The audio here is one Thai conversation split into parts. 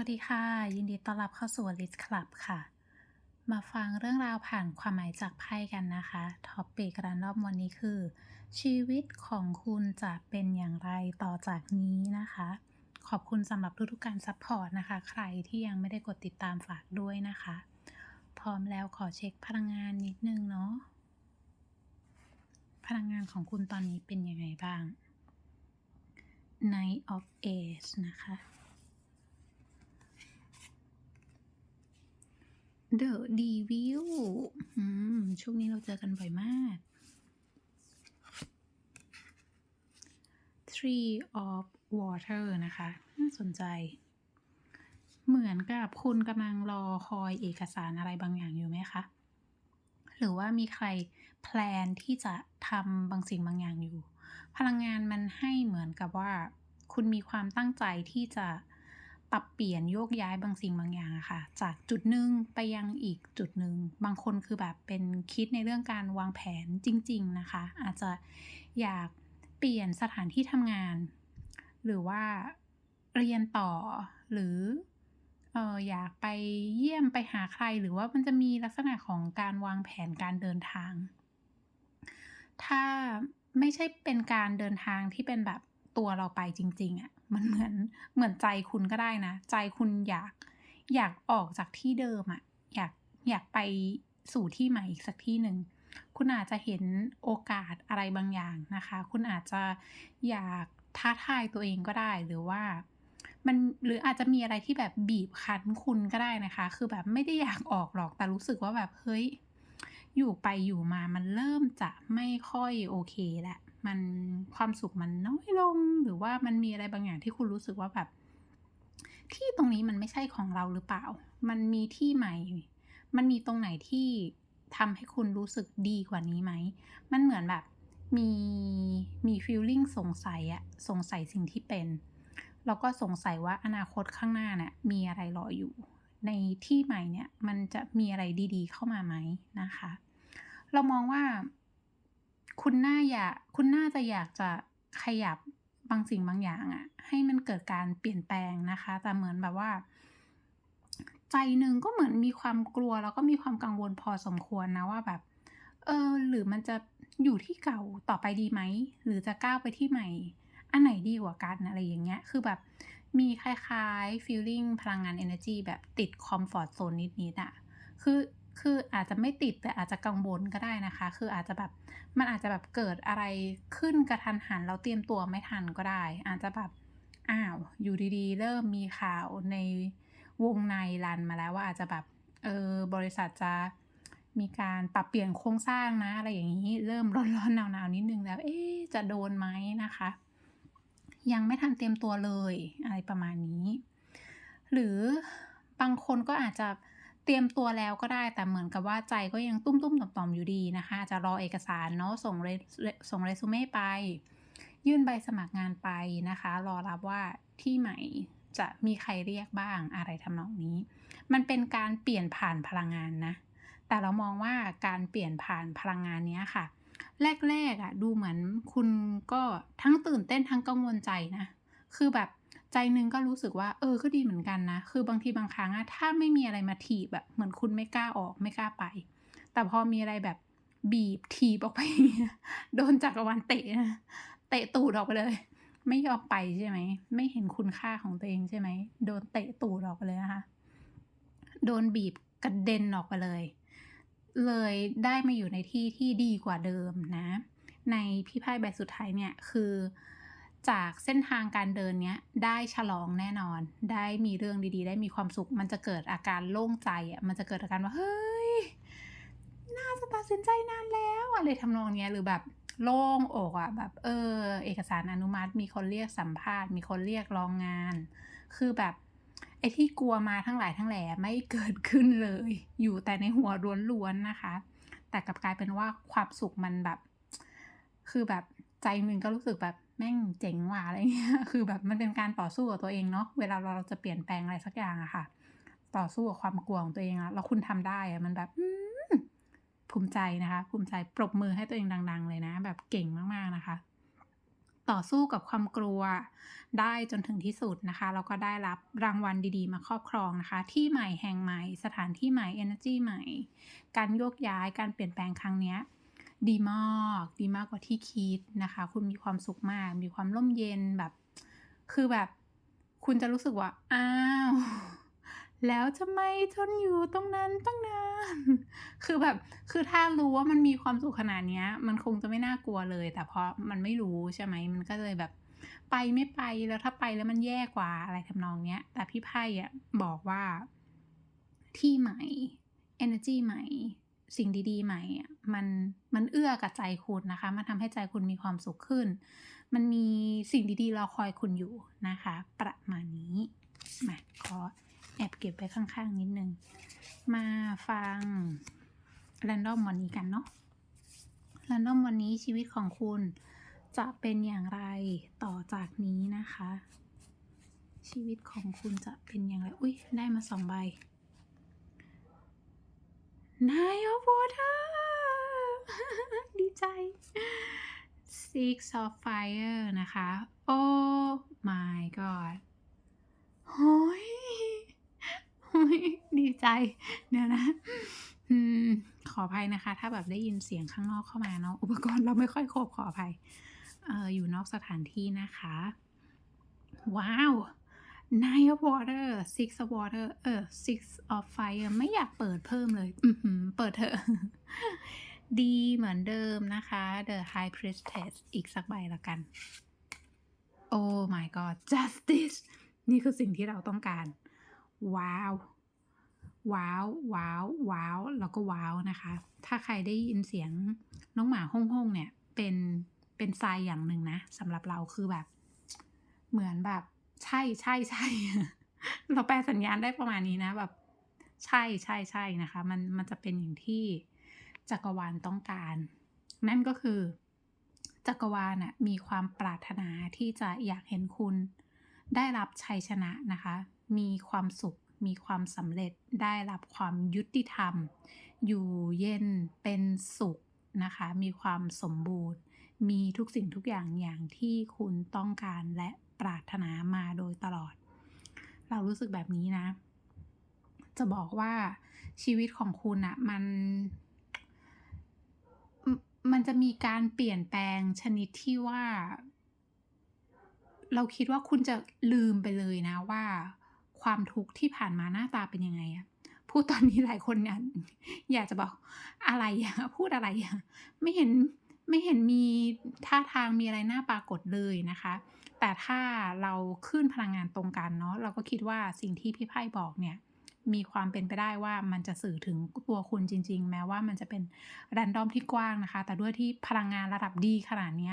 วัสดีค่ะ ยินดีต้อนรับเข้าสู่ List Club ค่ะ มาฟังเรื่องราวผ่านความหมายจากไพ่กันนะคะท็อปปิกรันรอบวันนี้คือ ชีวิตของคุณจะเป็นอย่างไรต่อจากนี้นะคะ ขอบคุณสำหรับทุกๆการซัพพอร์ตนะคะ ใครที่ยังไม่ได้กดติดตามฝากด้วยนะคะ พร้อมแล้วขอเช็คพลังงานนิดนึงเนาะพลังงานของคุณตอนนี้เป็นยังไงบ้าง night of Ace นะคะ The Devil อืมช่วงนี้เราเจอกันบ่อยมาก Tree of Water นะคะ น่าสนใจ เหมือนกับคุณกำลังรอคอยเอกสารอะไรบางอย่างอยู่ไหมคะ หรือว่ามีใครแพลนที่จะทำบางสิ่งบางอย่างอยู่ พลังงานมันให้เหมือนกับว่า คุณมีความตั้งใจที่จะ ปรับเปลี่ยนโยกย้ายบางสิ่งบางอย่างอะค่ะ จากจุดหนึ่งไปยังอีกจุดหนึ่ง บางคนคือแบบเป็นคิดในเรื่องการวางแผนจริง ๆนะคะ อาจจะอยากเปลี่ยนสถานที่ทำงาน หรือว่าเรียนต่อหรือเอออยากไปเยี่ยมไปหาใครหรือว่ามันจะมีลักษณะของการวางแผนการเดินทาง ถ้าไม่ใช่เป็นการเดินทางที่เป็นแบบตัวเราไปจริง ๆอะ่ะ มันเหมือนเหมือนใจคุณก็ได้นะ ใจคุณอยากอยากออกจากที่เดิมอะ่ะอยากอยากไปสู่ที่ใหม่อีกสักที่หนึ่งคุณอาจจะเห็นโอกาสอะไรบางอย่างนะคะ คุณอาจจะอยากท้าทายตัวเองก็ได้หรือว่ามันหรืออาจจะมีอะไรที่แบบบีบคั้นคุณก็ได้นะคะ คือแบบไม่ได้อยากออกหรอกแต่รู้สึกว่าแบบเฮ้ย อยู่ไปอยู่มามันเริ่มจะไม่ค่อยโอเคแหละ มันความสุขมันน้อยลงหรือว่ามันมีอะไรบางอย่างที่คุณรู้สึกว่าแบบ ที่ตรงนี้มันไม่ใช่ของเราหรือเปล่า มันมีที่ใหม่ มันมีตรงไหนที่ทำให้คุณรู้สึกดีกว่านี้ไหม มันเหมือนแบบมีมีฟีลลิ่งสงสัยอะสงสัยสิ่งที่เป็น แล้วก็สงสัยว่าอนาคตข้างหน้าเนี่ยมีอะไรรออยู่ ในที่ใหม่เนี่ยมันจะมีอะไรดี ๆ เข้ามาไหมนะคะ เรามองว่า คุณน่าอยากคุณน่าจะอยากจะขยับบางสิ่งบางอย่างอะให้มันเกิดการเปลี่ยนแปลงนะคะ แต่เหมือนแบบว่า ใจหนึ่งก็เหมือนมีความกลัวแล้วก็มีความกังวลพอสมควรนะว่าแบบ เออ หรือมันจะอยู่ที่เก่าต่อไปดีไหม หรือจะก้าวไปที่ใหม่ อันไหนดีกว่ากันอะไรอย่างเงี้ย คือแบบมีคล้ายๆ feeling พลังงาน energy แบบติด comfort zone นิดๆอะคือ คืออาจจะไม่ติดแต่อาจจะกังวลก็ได้นะคะ คืออาจจะแบบมันอาจจะแบบเกิดอะไรขึ้นกระทันหันเราเตรียมตัวไม่ทันก็ได้ อาจจะแบบอ้าวอยู่ดีๆ เริ่มมีข่าวในวงในรันมาแล้วว่าอาจจะแบบเออบริษัทจะมีการปรับเปลี่ยนโครงสร้างนะ อะไรอย่างนี้เริ่มร้อนๆหนาวๆนิดนึงแล้ว เอ๊จะโดนไหมนะคะ ยังไม่ทันเตรียมตัวเลยอะไรประมาณนี้ หรือบางคนก็อาจจะ เตรียมตัวแล้วก็ได้แต่เหมือนกับว่าใจก็ยังตุ้มๆต่อมๆอยู่ดีนะคะจะรอเอกสารเนาะส่งเรส่งเรซูเม่ไป ยื่นใบสมัครงานไปนะคะ รอรับว่าที่ใหม่จะมีใครเรียกบ้างอะไรทำนองนี้ มันเป็นการเปลี่ยนผ่านพลังงานนะ แต่เรามองว่าการเปลี่ยนผ่านพลังงานนี้ค่ะ แรกๆอะ่ะดูเหมือนคุณก็ทั้งตื่นเต้นทั้งกังวลใจนะ คือแบบ ใจหนึงก็รู้สึกว่า เออก็ดีเหมือนกันนะ คือบางทีบางครั้งอะถ้าไม่มีอะไรมาถีบแบบเหมือนคุณไม่กล้าออกไม่กล้าไป แต่พอมีอะไรแบบบีบถีบออกไป โดนจักรวาลเตะนะเตะตูดออกไปเลย ไม่ยอมไปใช่ไหม ไม่เห็นคุณค่าของตัวเองใช่ไหม โดนเตะตูดออกไปเลยนะคะ โดนบีบกระเด็นออกไปเลย เลยได้มาอยู่ในที่ที่ดีกว่าเดิมนะ ในพี่ไพ่ใบสุดท้ายเนี่ยคือ จากเส้นทางการเดินเนี้ยได้ฉลองแน่นอน ได้มีเรื่องดีๆ ได้มีความสุข มันจะเกิดอาการโล่งใจอะมันจะเกิดอาการว่าเฮ้ยน่าจะตัดสินใจนานแล้วอะไรทำนองเนี้ยหรือแบบโล่งอกอะแบบ เออ เอกสารอนุมัติ มีคนเรียกสัมภาษณ์ มีคนเรียกรองงาน คือแบบไอ้ที่กลัวมาทั้งหลายทั้งแหล่ไม่เกิดขึ้นเลย อยู่แต่ในหัวล้วนๆนะคะ แต่กลับกลายเป็นว่าความสุขมันแบบ คือแบบใจหนึ่งก็รู้สึกแบบ แม่งเจ๋งว่ะอะไรเงี้ย คือแบบมันเป็นการต่อสู้กับตัวเองเนาะ เวลาเราจะเปลี่ยนแปลงอะไรสักอย่างอะค่ะ ต่อสู้กับความกลัวของตัวเองอะแล้วคุณทำได้อะมันแบบภูมิใจนะคะ ภูมิใจปรบมือให้ตัวเองดัง ๆ เลยนะ แบบเก่งมากๆนะคะ ต่อสู้กับความกลัวได้จนถึงที่สุดนะคะ แล้วก็ได้รับรางวัลดีๆ มาครอบครองนะคะ ที่ใหม่แห่งใหม่ สถานที่ใหม่ energy ใหม่ การโยกย้าย การเปลี่ยนแปลงครั้งเนี้ย ดีมาก ดีมากกว่าที่คิดนะคะ คุณมีความสุขมาก มีความร่มเย็นแบบ คือแบบ คุณจะรู้สึกว่า อ้าว แล้วทำไมทนอยู่ตรงนั้นตั้งนาน คือแบบ คือถ้ารู้ว่ามันมีความสุขขนาดเนี้ยมันคงจะไม่น่ากลัวเลย แต่เพราะมันไม่รู้ใช่ไหม มันก็เลยแบบ ไปไม่ไป แล้วถ้าไปแล้วมันแย่กว่าอะไรทำนองเนี้ย แต่พี่ไพ่อะบอกว่า ที่ใหม่ energy ใหม่ สิ่งดีๆใหม่อะมันมันเอื้อกับใจคุณนะคะ มันทำให้ใจคุณมีความสุขขึ้น มันมีสิ่งดีๆรอคอยคุณอยู่นะคะ ประมาณนี้มาขอแอบเก็บไว้ข้างๆนิดนึง มาฟัง random วันนี้กันเนาะ random วันนี้ชีวิตของคุณจะเป็นอย่างไรต่อจากนี้นะคะ ชีวิตของคุณจะเป็นอย่างไร อุ๊ยได้มา2ใบ Nine of Water ดีใจ Six of Fire นะคะ Oh my god โอ้โฮโอ้ยดีใจ เดี๋ยวนะอืมขออภัยนะคะ ถ้าแบบได้ยินเสียงข้างนอกเข้ามาเนาะอุปกรณ์เราไม่ค่อยครบขออภัยเอออยู่นอกสถานที่นะคะ ว้าว Nine of Water Six of Water เออ Six of Fire ไม่อยากเปิดเพิ่มเลย อืเปิดเถอะ ดีเหมือนเดิมนะคะ The High Priestess อีกสักใบแล้วกัน Oh my god Justice นี่คือสิ่งที่เราต้องการ ว้าว ว้าว ว้าว ว้าว แล้วก็ว้าวนะคะ ถ้าใครได้ยินเสียงน้องหมาห้องๆเนี่ย เป็น เป็นไซน์อย่างหนึ่งนะสำหรับเราคือแบบ เหมือนแบบ ใช่ๆๆเราแปลสัญญาณได้ประมาณนี้นะแบบ ใช่ๆๆนะคะ มันมันจะเป็นอย่างที่จักรวาลต้องการ นั่นก็คือ จักรวาลน่ะมีความปรารถนาที่จะอยากเห็นคุณ ได้รับชัยชนะนะคะ มีความสุขมีความสำเร็จได้รับความยุติธรรม อยู่เย็นเป็นสุขนะคะ มีความสมบูรณ์ มีทุกสิ่งทุกอย่างอย่างที่คุณต้องการและ ปรารถนามาโดยตลอด เรารู้สึกแบบนี้นะ จะบอกว่าชีวิตของคุณน่ะมันมันจะมีการเปลี่ยนแปลงชนิดที่ว่า เราคิดว่าคุณจะลืมไปเลยนะว่า ความทุกข์ที่ผ่านมาหน้าตาเป็นยังไงอะพูดตอนนี้หลายคนเนี่ยอยากจะบอกอะไรอะพูดอะไรอะไม่เห็นไม่เห็นมีท่าทางมีอะไรน่าปรากฏเลยนะคะ แต่ถ้าเราคลื่นพลังงานตรงกันเนาะเราก็คิดว่าสิ่งที่พี่ไพ่บอกเนี่ยมีความเป็นไปได้ว่ามันจะสื่อถึงตัวคุณจริง ๆ แม้ว่ามันจะเป็น random ที่กว้างนะคะ แต่ด้วยที่พลังงานระดับดีขนาดนี้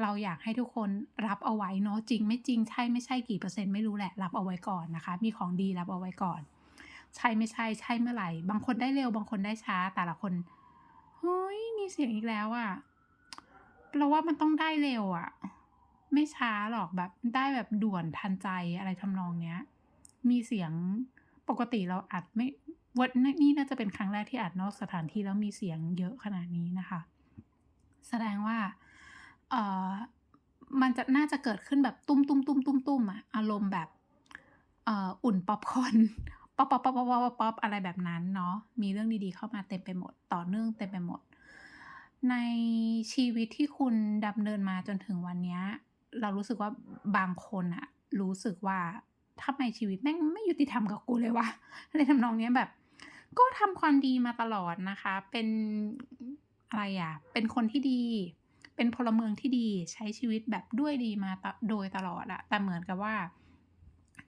เราอยากให้ทุกคนรับเอาไว้เนาะจริง ไม่จริงใช่ไม่ใช่กี่เปอร์เซ็นต์ไม่รู้แหละรับเอาไว้ก่อนนะคะ มีของดีรับเอาไว้ก่อน ใช่ไม่ใช่ใช่เมื่อไหร่ บางคนได้เร็วบางคนได้ช้าแต่ละคนเฮ้ยมีเสียงอีกแล้วอะเราว่ามันต้องได้เร็วอะ ไม่ช้าหรอกแบบได้แบบด่วนทันใจอะไรทำนองเนี้ย มีเสียงปกติเราอัดไม่วันนี่น่าจะเป็นครั้งแรกที่อัดนอกสถานที่แล้วมีเสียงเยอะขนาดนี้นะคะ แสดงว่าเออมันจะน่าจะเกิดขึ้นแบบตุ้มๆๆๆๆอะอารมณ์แบบเอ่ออุ่นพ็อปคอร์นป๊อปๆๆๆๆๆอะไรแบบนั้นเนาะมีเรื่องดีๆเข้ามาเต็มไปหมดต่อเนื่องเต็มไปหมด ในชีวิตที่คุณดำเนินมาจนถึงวันเนี้ย เรารู้สึกว่าบางคนน่ะรู้สึกว่าทำไมชีวิตแม่งไม่ยุติธรรมกับกูเลยวะอะไรทำนองเนี้ยแบบ ก็ทำความดีมาตลอดนะคะ เป็นอะไรอะเป็นคนที่ดี เป็นพลเมืองที่ดีใช้ชีวิตแบบด้วยดีมาโดยตลอดอะแต่เหมือนกับว่า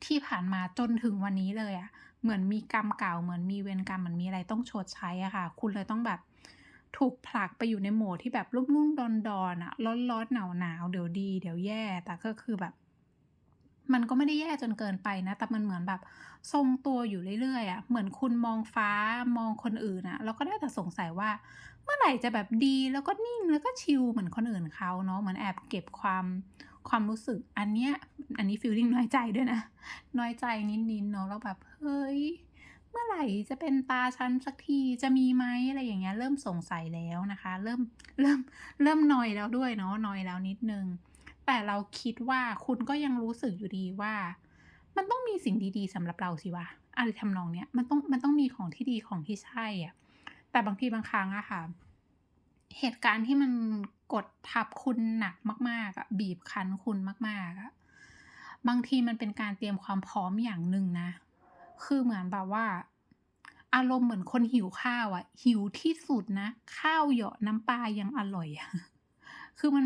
ที่ผ่านมาจนถึงวันนี้เลยอะเหมือนมีกรรมเก่าเหมือนมีเวรกรรมเหมือนมีอะไรต้องชดใช้อะค่ะ คุณเลยต้องแบบ ถูกผลักไปอยู่ในโหมดที่แบบรุ่มๆดอนๆอะร้อนๆหนาวๆเดี๋ยวดี เดี๋ยวแย่ แต่ก็คือแบบ มันก็ไม่ได้แย่จนเกินไปนะ แต่มันเหมือนแบบ ทรงตัวอยู่เรื่อยๆอะเหมือนคุณมองฟ้ามองคนอื่นอะแล้วก็ได้แต่สงสัยว่า เมื่อไหร่จะแบบดีแล้วก็นิ่งแล้วก็ชิลเหมือนคนอื่นเขาเนาะเหมือนแอบเก็บความความรู้สึกอันเนี้ยอันนี้ฟีลลิ่งน้อยใจด้วยนะ น้อยใจนิดๆเนาะแล้วแบบเฮ้ย เมื่อไหร่จะเป็นตาฉันสักทีจะมีไหมอะไรอย่างเงี้ย เริ่มสงสัยแล้วนะคะ เริ่มเริ่มเริ่มนอยแล้วด้วยเนาะนอยแล้วนิดนึง แต่เราคิดว่าคุณก็ยังรู้สึกอยู่ดีว่า มันต้องมีสิ่งดีๆสำหรับเราสิวะอะไรทำนองเนี้ยมันต้องมันต้องมีของที่ดีของที่ใช่อะแต่บางทีบางครั้งอะค่ะ เหตุการณ์ที่มันกดทับคุณหนักมากๆอะบีบคั้นคุณมากๆอะบางทีมันเป็นการเตรียมความพร้อมอย่างหนึ่งนะ คือเหมือนแบบว่า อารมณ์เหมือนคนหิวข้าวอะหิวที่สุดนะ ข้าวเหยาะน้ำปลายังอร่อยอะคือมัน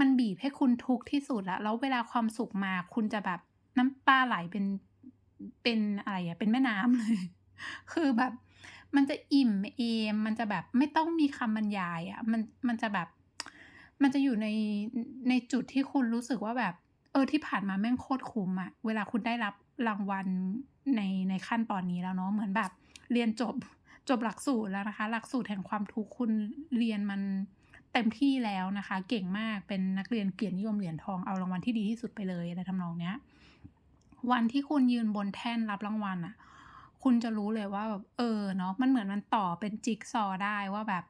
มันบีบให้คุณทุกข์ที่สุดแล้วแล้วเวลาความสุขมาคุณจะแบบน้ำตาไหลเป็นเป็นอะไรอะเป็นแม่น้ำเลย คือแบบ มันจะอิ่มเอมมันจะแบบไม่ต้องมีคำบรรยายอะมันมันจะแบบ มันจะอยู่ในนในจุดที่คุณรู้สึกว่าแบบ เออที่ผ่านมาแม่งโคตรคุ้มอะเวลาคุณได้รับ รางวัลในในขั้นตอนนี้แล้วเนาะเหมือนแบบเรียนจบจบหลักสูตรแล้วนะคะ หลักสูตรแห่งความทุกข์คุณเรียนมันเต็มที่แล้วนะคะ เก่งมากเป็นนักเรียนเกียรตินิยมเหรียญทองเอารางวัลที่ดีที่สุดไปเลยอะไรทำนองเนี้ย วันที่คุณยืนบนแท่นรับรางวัลอะคุณจะรู้เลยว่าแบบเออเนาะมันเหมือนมันต่อเป็นจิ๊กซอได้ว่าแบบ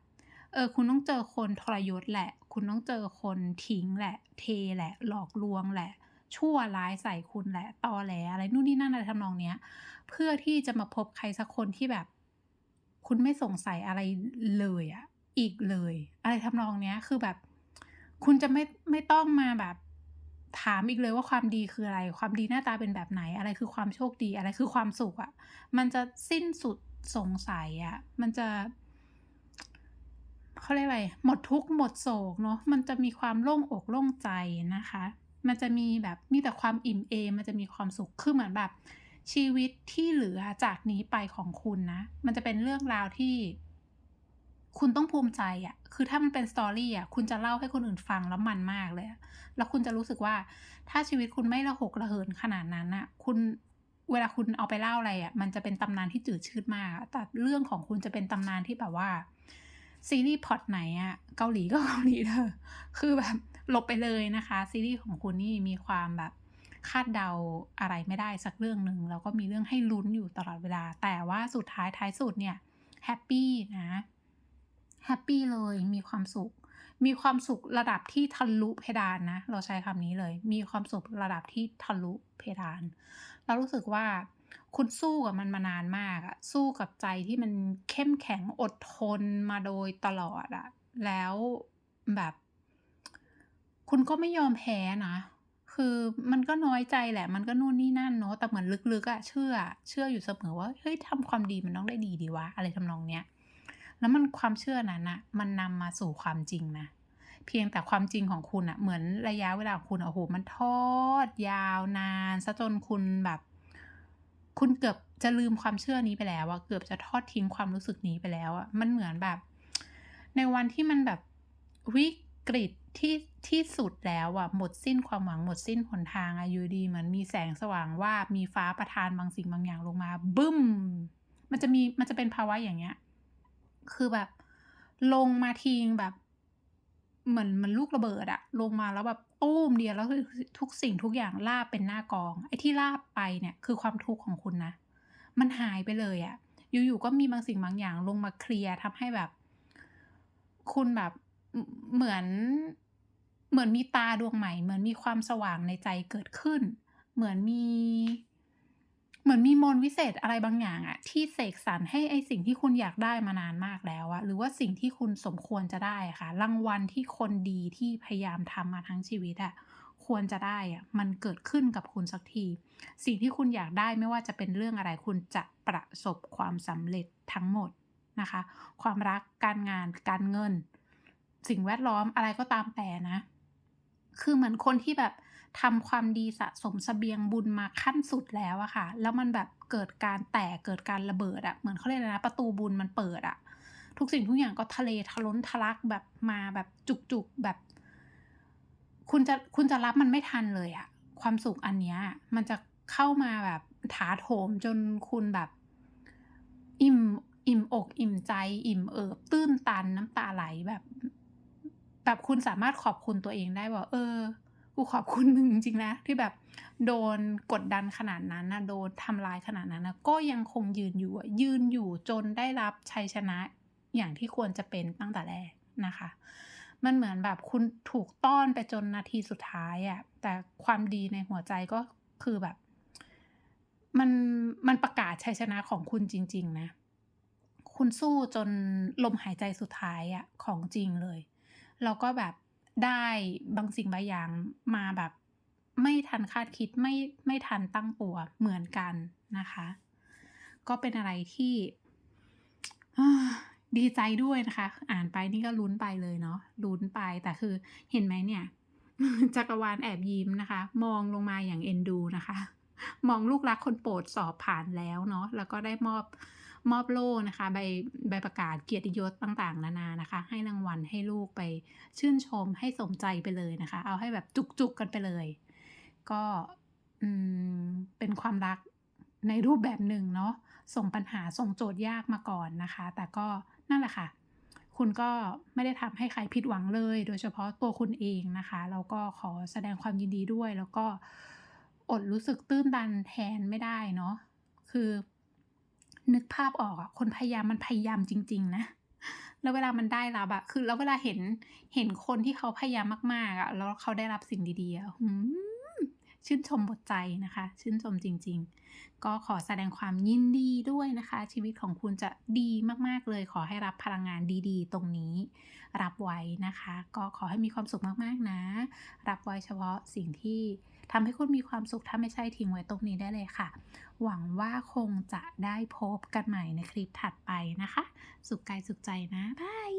เออ คุณต้องเจอคนทรยศแหละ คุณต้องเจอคนทิ้งแหละ เทแหละ หลอกลวงแหละ ชั่วร้ายใส่คุณแหละตอแหลอะไรนู่นนี่นั่นอะไรทำนองเนี้ย เพื่อที่จะมาพบใครสักคนที่แบบ คุณไม่สงสัยอะไรเลยอะอีกเลย อะไรทำนองเนี้ยคือแบบ คุณจะไม่ไม่ต้องมาแบบถามอีกเลยว่าความดีคืออะไร ความดีหน้าตาเป็นแบบไหน อะไรคือความโชคดี อะไรคือความสุขอะมันจะสิ้นสุดสงสัยอะมันจะเขาเรียกอะไร หมดทุกข์หมดโศกเนาะ มันจะมีความโล่งอกโล่งใจนะคะ มันจะมีแบบมีแต่ความอิ่มเอมมันจะมีความสุขคือเหมือนแบบ ชีวิตที่เหลือจากนี้ไปของคุณนะ มันจะเป็นเรื่องราวที่ คุณต้องภูมิใจอะคือถ้ามันเป็น story อะคุณจะเล่าให้คนอื่นฟังแล้วมันมากเลยแล้วคุณจะรู้สึกว่า ถ้าชีวิตคุณไม่ระหกระเหินขนาดนั้นน่ะ คุณเวลาคุณเอาไปเล่าอะไรอะมันจะเป็นตำนานที่จืดชืดมาก แต่เรื่องของคุณจะเป็นตำนานที่แบบว่าซีรีส์พอตไหนอะเกาหลีก็เกาหลีเถอคือแบบ ลบไปเลยนะคะ ซีรีส์ของคุณนี่มีความแบบคาดเดาอะไรไม่ได้สักเรื่องหนึ่งแล้วก็มีเรื่องให้ลุ้นอยู่ตลอดเวลา แต่ว่าสุดท้ายท้ายสุดเนี่ยแฮปปี้นะแฮปปี้เลยมีความสุข มีความสุขระดับที่ทะลุเพดานนะ เราใช้คำนี้เลย มีความสุขระดับที่ทะลุเพดาน เรารู้สึกว่าคุณสู้กับมันมานานมากอะสู้กับใจที่มันเข้มแข็งอดทนมาโดยตลอดอะแล้วแบบ คุณก็ไม่ยอมแพ้นะ คือมันก็น้อยใจแหละ มันก็นู่นนี่นั่นเนาะ แต่เหมือนลึกๆอะเชื่อ เชื่ออยู่เสมอว่า เฮ้ยทำความดีมันต้องได้ดีดีวะ อะไรทำนองเนี้ย แล้วมันความเชื่อนั้นน่ะมันนำมาสู่ความจริงนะ เพียงแต่ความจริงของคุณน่ะเหมือนระยะเวลาของคุณโอ้โฮมันทอด ยาวนานเสียจนคุณแบบ คุณเกือบจะลืมความเชื่อนี้ไปแล้วอะเกือบจะทอดทิ้งความรู้สึกนี้ไปแล้วอะมันเหมือนแบบ ในวันที่มันแบบวิก กฤตที่ที่สุดแล้วอะหมดสิ้นความหวังหมดสิ้นหนทางอะอยู่ดีเหมือนมีแสงสว่างว่ามีฟ้าประทานบางสิ่งบางอย่างลงมาบึ้ม มันจะมีมันจะเป็นภาวะอย่างเงี้ย คือแบบ ลงมาทีแบบ เหมือนเหมือนลูกระเบิดอะลงมาแล้วแบบตู้มเดียวแล้วทุกสิ่งทุกอย่างราบเป็นหน้ากอง ไอ้ที่ราบไปเนี่ย คือความทุกข์ของคุณนะมันหายไปเลยอะอยู่ๆก็มีบางสิ่งบางอย่างลงมาเคลียร์ทำให้แบบ คุณแบบ เหมือนเหมือนมีตาดวงใหม่ เหมือนมีความสว่างในใจเกิดขึ้น เหมือนมี เหมือนมีมนวิเศษอะไรบางอย่างอะที่เสกสรรให้ไอสิ่งที่คุณอยากได้มานานมากแล้วอะหรือว่าสิ่งที่คุณสมควรจะได้ะค่ะ รางวัลที่คนดีที่พยายามทำมาทั้งชีวิตอะควรจะได้อะมันเกิดขึ้นกับคุณสักที สิ่งที่คุณอยากได้ไม่ว่าจะเป็นเรื่องอะไรคุณจะประสบความสำเร็จทั้งหมดนะคะ ความรักการงานการเงิน สิ่งแวดล้อมอะไรก็ตามแต่นะ คือเหมือนคนที่แบบทำความดีสะสมเสบียงบุญมาขั้นสุดแล้วอะค่ะ แล้วมันแบบเกิดการแตกเกิดการระเบิดอะเหมือนเขาเรียกอะไรนะ ประตูบุญมันเปิดอะทุกสิ่งทุกอย่างก็ทะเลทะล้นทะลักแบบมาแบบจุกๆแบบ คุณจะคุณจะรับมันไม่ทันเลยอะความสุขอันเนี้ย มันจะเข้ามาแบบถาโถมจนคุณแบบ อิ่มอิ่มอก อิ่มใจ อิ่มเอิบตื้นตันน้ำตาไหลแบบ แบบคุณสามารถขอบคุณตัวเองได้ว่า เออ กูขอบคุณมึงจริงๆนะ ที่แบบโดนกดดันขนาดนั้นนะโดนทำร้ายขนาดนั้นนะก็ยังคงยืนอยู่ยืนอยู่จนได้รับชัยชนะอย่างที่ควรจะเป็นตั้งแต่แรกนะคะ มันเหมือนแบบคุณถูกต้อนไปจนนาทีสุดท้ายอะแต่ความดีในหัวใจก็คือแบบ มันมันประกาศชัยชนะของคุณจริง ๆ นะ คุณสู้จนลมหายใจสุดท้ายอะของจริงเลย แล้วก็แบบได้บางสิ่งบางอย่างมาแบบไม่ทันคาดคิดไม่ไม่ทันตั้งตัวเหมือนกันนะคะ ก็เป็นอะไรที่ดีใจด้วยนะคะ อ่านไปนี่ก็ลุ้นไปเลยเนาะลุ้นไปแต่คือเห็นไหมเนี่ยจักรวาลแอบยิ้มนะคะ มองลงมาอย่างเอ็นดูนะคะ มองลูกรักคนโปรดสอบผ่านแล้วเนาะแล้วก็ได้มอบ มอบโล่นะคะใบใบประกาศเกียรติยศต่างๆ นานานะคะ ให้รางวัลให้ลูกไปชื่นชมให้สมใจไปเลยนะคะ เอาให้แบบจุกๆกันไปเลย ก็อืมเป็นความรักในรูปแบบหนึ่งเนาะส่งปัญหาส่งโจทย์ยากมาก่อนนะคะ แต่ก็นั่นแหละค่ะ คุณก็ไม่ได้ทำให้ใครผิดหวังเลย โดยเฉพาะตัวคุณเองนะคะแล้วก็ขอแสดงความยินดีด้วย แล้วก็อดรู้สึกตื้นตันแทนไม่ได้เนาะคือ นึกภาพออกอะคนพยายามมันพยายามจริง ๆ นะ แล้วเวลามันได้รับอะคือ แล้วเวลาเห็นเห็นคนที่เขาพยายามมากๆอะแล้วเขาได้รับสิ่งดีๆอะชื่นชมหมดใจนะคะ ชื่นชมจริง ๆ ก็ขอแสดงความยินดีด้วยนะคะ ชีวิตของคุณจะดีมากๆเลย ขอให้รับพลังงานดีๆ ตรงนี้ รับไว้นะคะ ก็ขอให้มีความสุขมากๆนะ รับไว้เฉพาะสิ่งที่ ทำให้คุณมีความสุขถ้าไม่ใช่ทิ้งไว้ตรงนี้ได้เลยค่ะ หวังว่าคงจะได้พบกันใหม่ในคลิปถัดไปนะคะ สุขกายสุขใจนะบาย